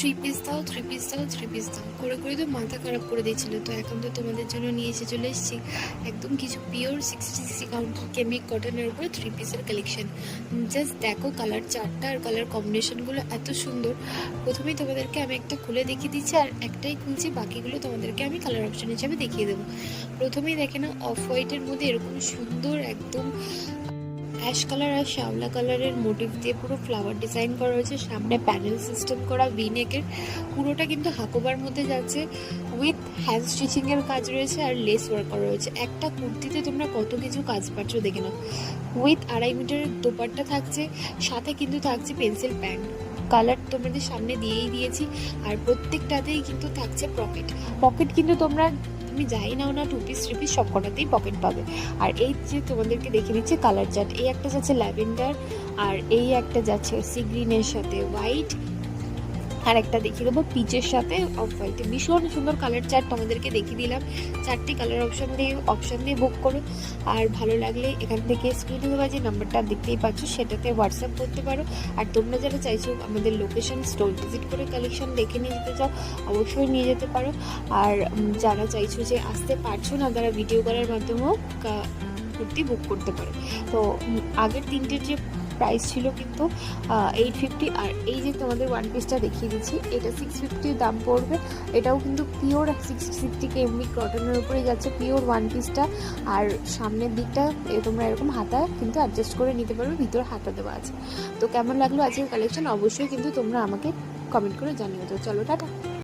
Three piece দাও three piece দাও three piece দাও। করে করে তো মাথা খারাপ করে দিয়েছিল তো এখন তো তোমাদের জন্য নিয়ে এসে চলে এসেছি। একদম কিছু পিওর সিক্সটি সিক্সটি কাউন্ট কেমিক কটনের উপরে থ্রি পিসের কালেকশন জাস্ট দেখো কালার চারটা আর কালার কম্বিনেশনগুলো এত সুন্দর। প্রথমেই তোমাদেরকে আমি একটা খুলে দেখিয়ে দিচ্ছি আর একটাই খুলছি, বাকিগুলো তোমাদেরকে আমি কালার অপশন হিসাবে দেখিয়ে দেবো। প্রথমেই দেখে না অফ হোয়াইটের মধ্যে এরকম সুন্দর একদম অ্যাশ কালার আর শ্যাওলা কালারের মোটিভ দিয়ে পুরো ফ্লাওয়ার ডিজাইন করা হয়েছে। সামনে প্যানেল সিস্টেম করা ভিনেকের পুরোটা কিন্তু হাকোবার মধ্যে যাচ্ছে। উইথ হ্যান্ড স্টিচিংয়ের কাজ রয়েছে আর লেস ওয়ার্ক করা রয়েছে একটা কুর্তিতে তোমরা কত কিছু কাজ পাচ্ছ দেখে নাও। উইথ আড়াই মিটারের দোপাট্টা থাকছে, সাথে কিন্তু থাকছে পেন্সিল প্যান্ট কালার তোমাদের সামনে দিয়েই দিয়েছি। আর প্রত্যেকটাতেই কিন্তু থাকছে পকেট পকেট কিন্তু তোমরা তুমি যাই নাও না টু পিস থ্রি সব কটাতেই পকেট পাবে। আর এই যে তোমাদেরকে দেখে নিচ্ছে কালার চার্ট এই একটা যাচ্ছে ল্যাভেন্ডার আর এই একটা যাচ্ছে সি গ্রিনের সাথে হোয়াইট আর একটা দেখিয়ে দেবো। পিচের সাথে অফ হোয়াইটে ভীষণ সুন্দর কালার চার্ট তোমাদেরকে দেখিয়ে দিলাম। চারটি কালার অপশন দিয়ে অপশান দিয়ে বুক করো। আর ভালো লাগলে এখান থেকে স্ক্রিনে দেওয়া যে নাম্বারটা দেখতেই পাচ্ছ, সেটাতে হোয়াটসঅ্যাপ করতে পারো। আর তোমরা যারা চাইছো আমাদের লোকেশন স্টোর ভিজিট করে কালেকশন দেখে নিয়ে যেতে চাও, অবশ্যই নিয়ে যেতে পারো। আর যারা চাইছো যে আসতে পারছ না, তারা ভিডিও করার মাধ্যমেও কুর্তি বুক করতে পারো। তো আগের তিনটের যে প্রাইস ছিল কিন্তু এইট ফিফটি আর এই যে তোমাদের ওয়ান পিসটা দেখিয়ে দিচ্ছি, এটা সিক্স ফিফটির দাম পড়বে। এটাও কিন্তু পিওর সিক্স ফিফটি এমনি কটনের উপরে যাচ্ছে পিওর ওয়ান পিসটা আর সামনের দিকটা তোমরা এরকম হাতা কিন্তু অ্যাডজাস্ট করে নিতে পারবে, ভিতর হাতা দেওয়া আছে। তো কেমন লাগল আজকের কালেকশন অবশ্যই কিন্তু তোমরা আমাকে কমেন্ট করে জানিও। তো চলো, টাটা।